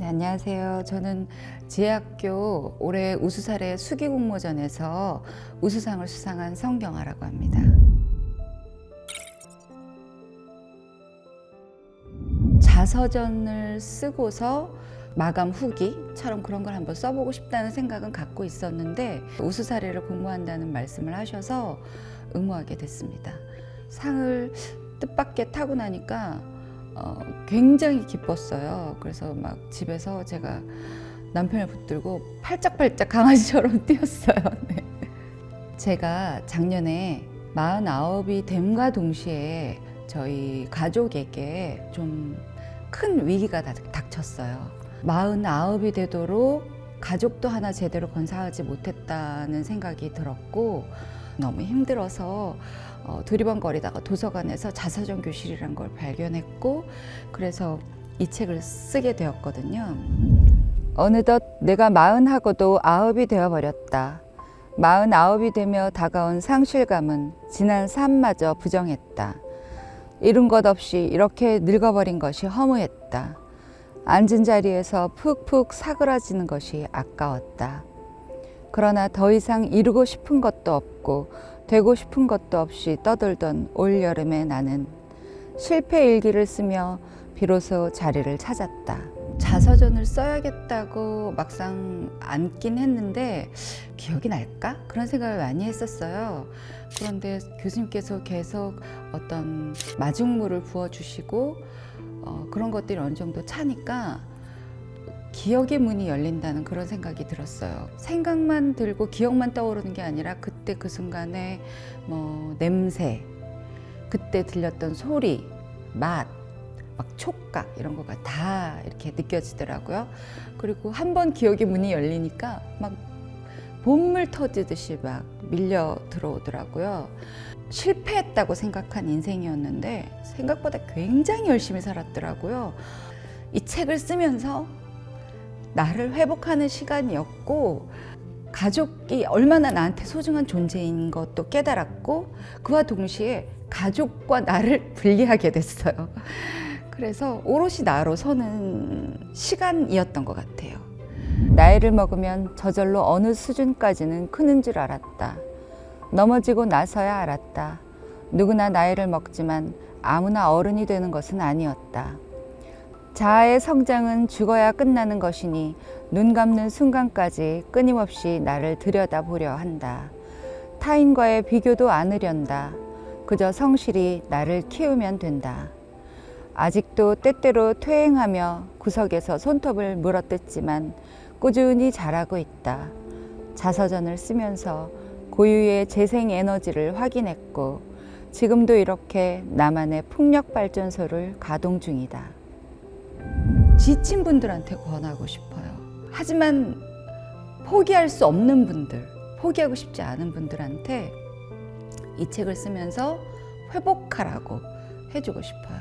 안녕하세요. 저는 제학교 올해 우수사례 수기 공모전에서 우수상을 수상한 성경아라고 합니다. 자서전을 쓰고서 마감 후기처럼 그런 걸 한번 써보고 싶다는 생각은 갖고 있었는데 우수 사례를 공모한다는 말씀을 하셔서 응모하게 됐습니다. 상을 뜻밖의 타고 나니까 어, 굉장히 기뻤어요. 그래서 막 집에서 제가 남편을 붙들고 팔짝팔짝 강아지처럼 뛰었어요. 네. 제가 작년에 49이 됨과 동시에 저희 가족에게 좀 큰 위기가 닥- 닥쳤어요. 49이 되도록 가족도 하나 제대로 건사하지 못했다는 생각이 들었고 너무 힘들어서 어, 두리번거리다가 도서관에서 자서전 교실이란 걸 발견했고 그래서 이 책을 쓰게 되었거든요. 어느덧 내가 마흔하고도 아홉이 되어버렸다. 마흔아홉이 되며 다가온 상실감은 지난 삶마저 부정했다. 이룬 것 없이 이렇게 늙어버린 것이 허무했다. 앉은 자리에서 푹푹 사그라지는 것이 아까웠다. 그러나 더 이상 이루고 싶은 것도 없고 되고 싶은 것도 없이 떠돌던 올 여름의 나는 실패 일기를 쓰며 비로소 자리를 찾았다. 자서전을 써야겠다고 막상 앉긴 했는데 기억이 날까? 그런 생각을 많이 했었어요. 그런데 교수님께서 계속 어떤 마중물을 부어주시고 어, 그런 것들이 어느 정도 차니까 기억의 문이 열린다는 그런 생각이 들었어요. 생각만 들고 기억만 떠오르는 게 아니라 그때 그 순간에 뭐 냄새, 그때 들렸던 소리, 맛, 막 촉각 이런 거가 다 이렇게 느껴지더라고요. 그리고 한 번 기억의 문이 열리니까 막 본물 터지듯이 막 밀려 들어오더라고요. 실패했다고 생각한 인생이었는데 생각보다 굉장히 열심히 살았더라고요. 이 책을 쓰면서 나를 회복하는 시간이었고 가족이 얼마나 나한테 소중한 존재인 것도 깨달았고 그와 동시에 가족과 나를 분리하게 됐어요. 그래서 오롯이 나로 서는 시간이었던 것 같아요. 나이를 먹으면 저절로 어느 수준까지는 크는 줄 알았다. 넘어지고 나서야 알았다. 누구나 나이를 먹지만 아무나 어른이 되는 것은 아니었다. 자아의 성장은 죽어야 끝나는 것이니 눈 감는 순간까지 끊임없이 나를 들여다보려 한다. 타인과의 비교도 않으련다. 그저 성실히 나를 키우면 된다. 아직도 때때로 퇴행하며 구석에서 손톱을 물어뜯지만 꾸준히 자라고 있다. 자서전을 쓰면서 고유의 재생 에너지를 확인했고 지금도 이렇게 나만의 풍력 발전소를 가동 중이다. 지친 분들한테 권하고 싶어요. 하지만 포기할 수 없는 분들, 포기하고 싶지 않은 분들한테 이 책을 쓰면서 회복하라고 해주고 싶어요.